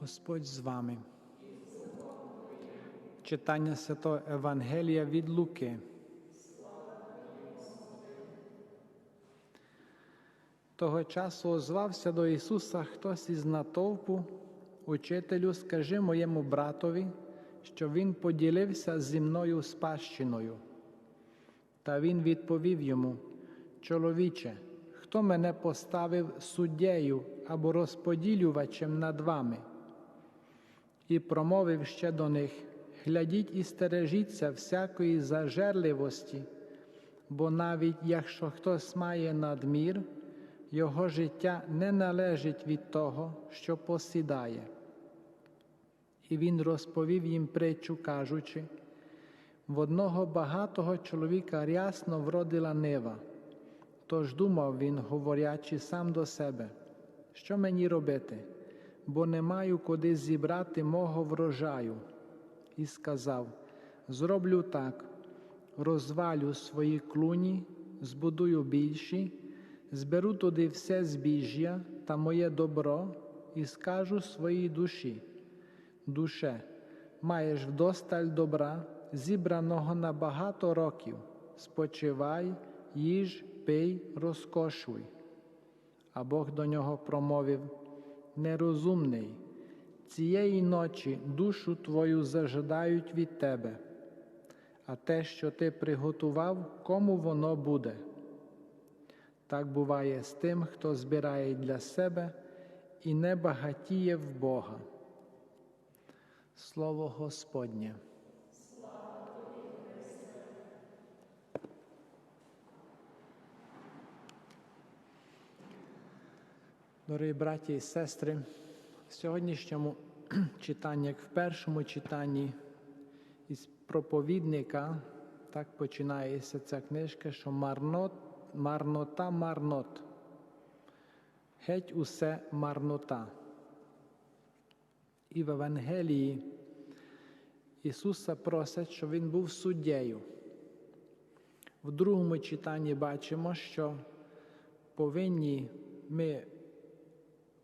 Господь з вами. Читання Святого Евангелія від Луки. Того часу озвався до Ісуса хтось із натовпу, Учителю, скажи моєму братові, що він поділився зі мною спадщиною. Та він відповів йому: Чоловіче, хто мене поставив суддєю або розподілювачем над вами? І промовив ще до них: глядіть і стережіться всякої зажерливості, бо навіть якщо хтось має надмір, його життя не належить від того, що посідає. І він розповів їм притчу, кажучи, в одного багатого чоловіка рясно вродила нива. Тож думав він, говорячи сам до себе, що мені робити, бо не маю куди зібрати мого врожаю. І сказав: Зроблю так, розвалю свої клуні, збудую більші, зберу туди все збіжжя та моє добро і скажу своїй душі. Душе, маєш вдосталь добра, зібраного на багато років, спочивай, їж, пий, розкошуй. А Бог до нього промовив нерозумний, цієї ночі душу твою зажадають від тебе, а те, що ти приготував, кому воно буде. Так буває з тим, хто збирає для себе і не багатіє в Бога. Слово Господнє. Дорогі браті і сестри, в сьогоднішньому читанні, як в першому читанні із проповідника, так починається ця книжка, що марнот, марнота марнот. Геть усе марнота. І в Евангелії Ісуса просять, щоб Він був суддєю. В другому читанні бачимо, що повинні ми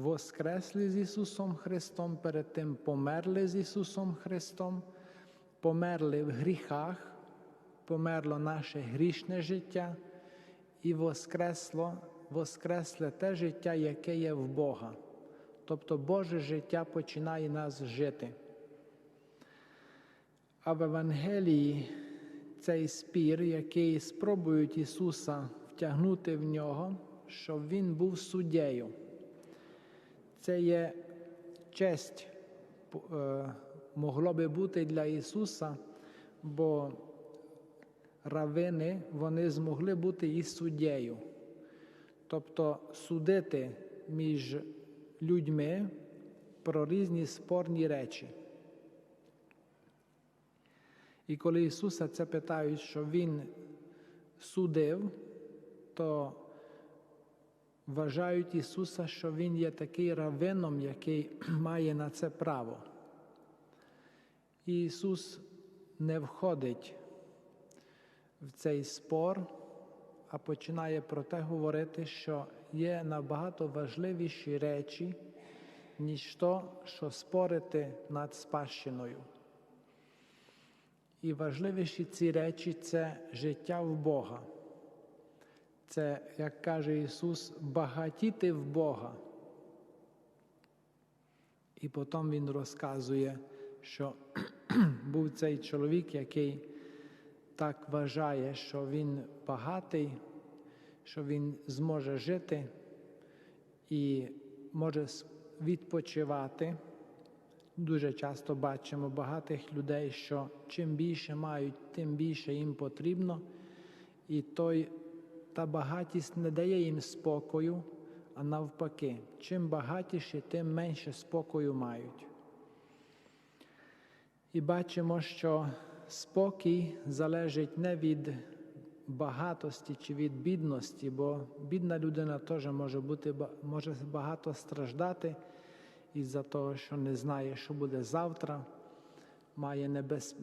воскресли з Ісусом Христом, перед тим померли з Ісусом Христом, померли в гріхах, померло наше грішне життя і воскресло, воскресле те життя, яке є в Бога. Тобто Боже життя починає нас жити. А в Евангелії цей спір, який спробують Ісуса втягнути в нього, щоб Він був суддєю. Це є честь, е, могло би бути для Ісуса, бо равини вони змогли бути і суддєю, тобто судити між людьми про різні спорні речі. І коли Ісуса це питають, що Він судив, то вважають Ісуса, що Він є такий равином, який має на це право. І Ісус не входить в цей спор, а починає про те говорити, що є набагато важливіші речі, ніж то, що спорити над спадщиною. І важливіші ці речі це життя в Бога. Це, як каже Ісус, багатіти в Бога. І потім Він розказує, що був цей чоловік, який так вважає, що він багатий, що він зможе жити і може відпочивати. Дуже часто бачимо багатих людей, що чим більше мають, тим більше їм потрібно, і той, та багатість не дає їм спокою, а навпаки, чим багатіші, тим менше спокою мають. І бачимо, що спокій залежить не від багатості чи від бідності, бо бідна людина теж може бути може багато страждати із-за того, що не знає, що буде завтра, має небез...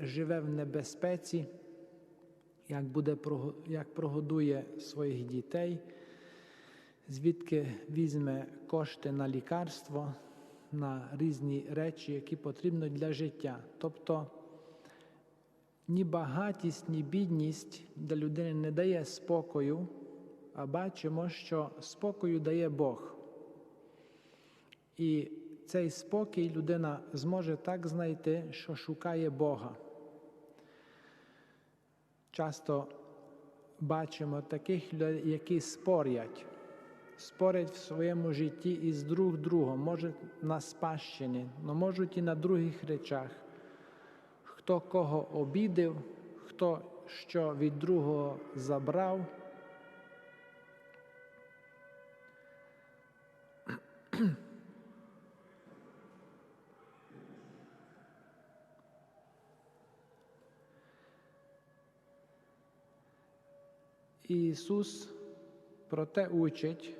живе в небезпеці, як буде, як прогодує своїх дітей, звідки візьме кошти на лікарство, на різні речі, які потрібні для життя. Тобто ні багатість, ні бідність для людини не дає спокою, а бачимо, що спокою дає Бог. І цей спокій людина зможе так знайти, що шукає Бога. Часто бачимо таких людей, які спорять, спорять в своєму житті із друг другом, може на спадщині, але можуть і на других речах. Хто кого обідив, хто що від другого забрав. Ісус про те учить.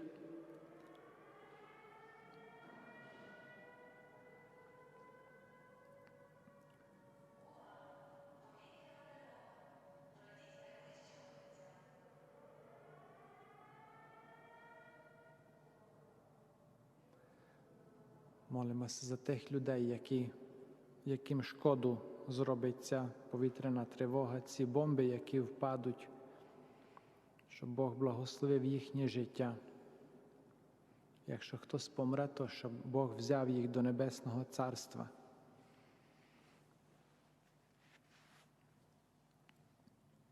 Молимося за тих людей, які, яким шкоду зробить ця повітряна тривога, ці бомби, які впадуть щоб Бог благословив їхнє життя. Якщо хтось помре, то щоб Бог взяв їх до Небесного Царства.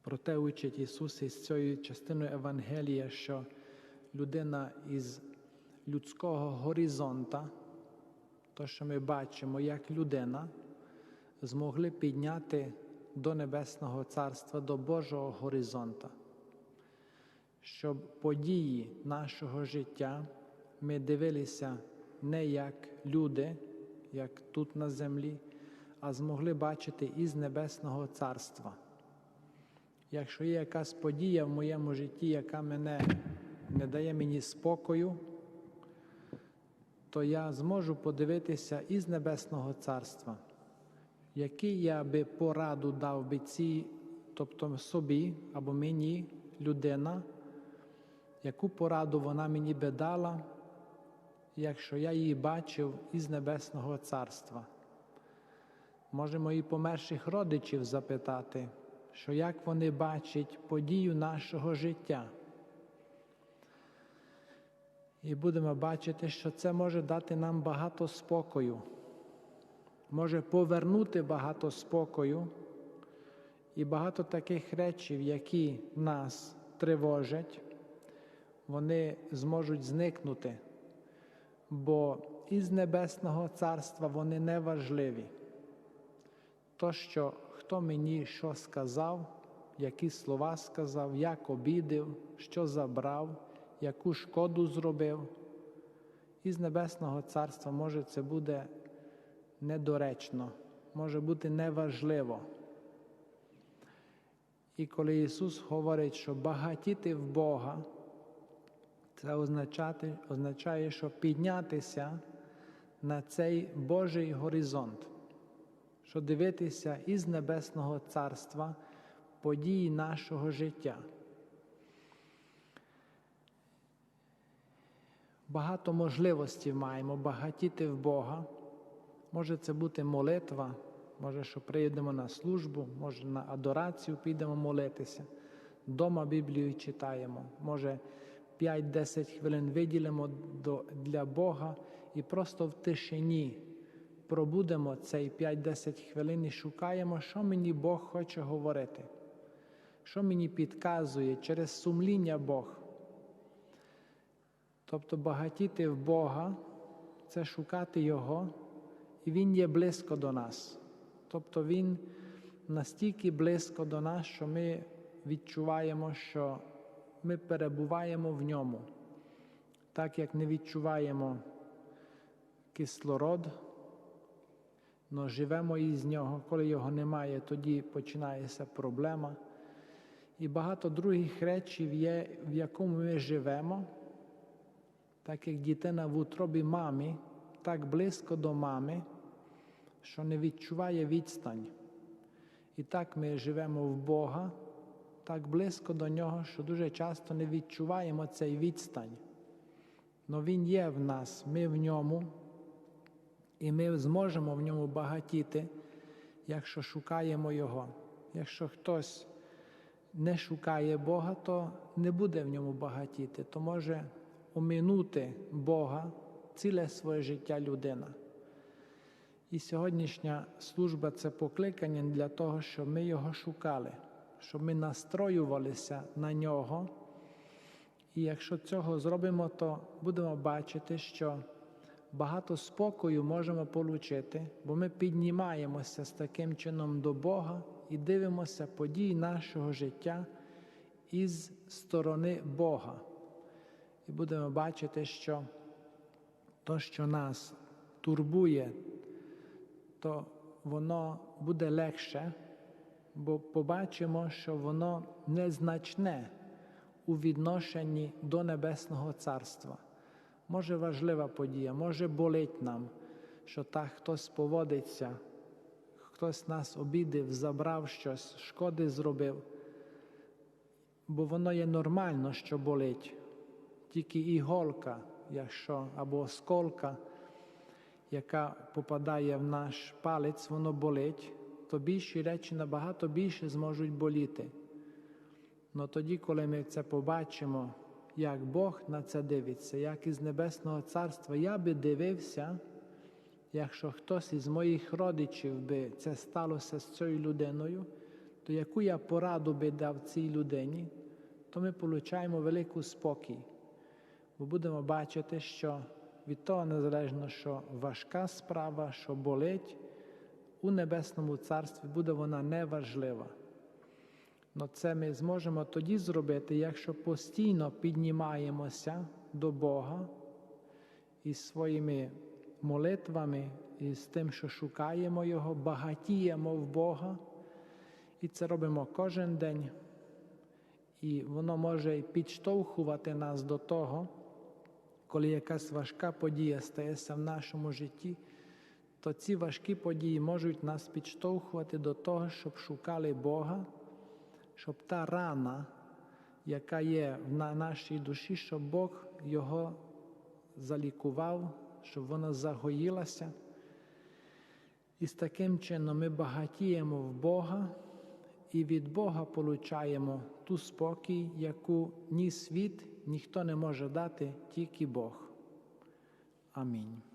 Проте учить Ісус із цією частиною Евангелія, що людина із людського горизонта, то, що ми бачимо, як людина, змогли підняти до Небесного Царства, до Божого горизонта щоб події нашого життя ми дивилися не як люди, як тут на землі, а змогли бачити із Небесного Царства. Якщо є якась подія в моєму житті, яка мене не дає мені спокою, то я зможу подивитися із Небесного Царства, який я би пораду дав би цій, тобто собі або мені людина яку пораду вона мені би дала, якщо я її бачив із Небесного Царства. Можемо і померших родичів запитати, що як вони бачать подію нашого життя. І будемо бачити, що це може дати нам багато спокою, може повернути багато спокою і багато таких речів, які нас тривожать вони зможуть зникнути, бо із Небесного Царства вони не важливі. То, що хто мені що сказав, які слова сказав, як обідив, що забрав, яку шкоду зробив, із Небесного Царства може це буде недоречно, може бути неважливо. І коли Ісус говорить, що багатіти в Бога, це означати, означає, що піднятися на цей Божий горизонт, що дивитися із Небесного Царства події нашого життя. Багато можливостей маємо багатіти в Бога. Може це бути молитва, може, що приїдемо на службу, може на адорацію підемо молитися, дома Біблію читаємо, може 5-10 хвилин виділимо для Бога і просто в тишині пробудемо цей 5-10 хвилин і шукаємо, що мені Бог хоче говорити, що мені підказує через сумління Бог. Тобто багатіти в Бога це шукати Його, і Він є близько до нас. Тобто Він настільки близько до нас, що ми відчуваємо, що ми перебуваємо в ньому, так як не відчуваємо кислород, але живемо із нього. Коли його немає, тоді починається проблема. І багато других речей є, в якому ми живемо, так як дитина в утробі мамі, так близько до мами, що не відчуває відстань. І так ми живемо в Бога так близько до нього, що дуже часто не відчуваємо цей відстань. Но Він є в нас, ми в ньому, І ми зможемо в ньому багатіти, якщо шукаємо Його. Якщо хтось не шукає Бога, то не буде в ньому багатіти, то може оминути Бога ціле своє життя людина. І сьогоднішня служба це покликання для того, щоб ми його шукали, щоб ми настроювалися на нього. І якщо цього зробимо, то будемо бачити, що багато спокою можемо отримати, бо ми піднімаємося з таким чином до Бога і дивимося події нашого життя із сторони Бога. І будемо бачити, що то, що нас турбує, то воно буде легше, бо побачимо, що воно незначне у відношенні до Небесного Царства. Може важлива подія, може болить нам, що так хтось поводиться, хтось нас обідив, забрав щось, шкоди зробив, бо воно є нормально, що болить, тільки іголка, якщо або осколка, яка попадає в наш палець, воно болить, то більші речі набагато більше зможуть боліти. Но тоді, коли ми це побачимо, як Бог на це дивиться, як із Небесного Царства я би дивився, якщо хтось із моїх родичів би це сталося з цією людиною, то яку я пораду би дав цій людині, то ми отримаємо велику спокій. Бо будемо бачити, що від того незалежно, що важка справа, що болить, у Небесному Царстві буде вона неважлива. Но це ми зможемо тоді зробити, якщо постійно піднімаємося до Бога із своїми молитвами, і з тим, що шукаємо Його, багатіємо в Бога. І це робимо кожен день. І воно може підштовхувати нас до того, коли якась важка подія стається в нашому житті, то ці важкі події можуть нас підштовхувати до того, щоб шукали Бога щоб та рана, яка є на нашій душі, щоб Бог його залікував, щоб вона загоїлася. І з таким чином ми багатіємо в Бога і від Бога получаємо ту спокій, яку ні світ, ніхто не може дати, тільки Бог. Амінь.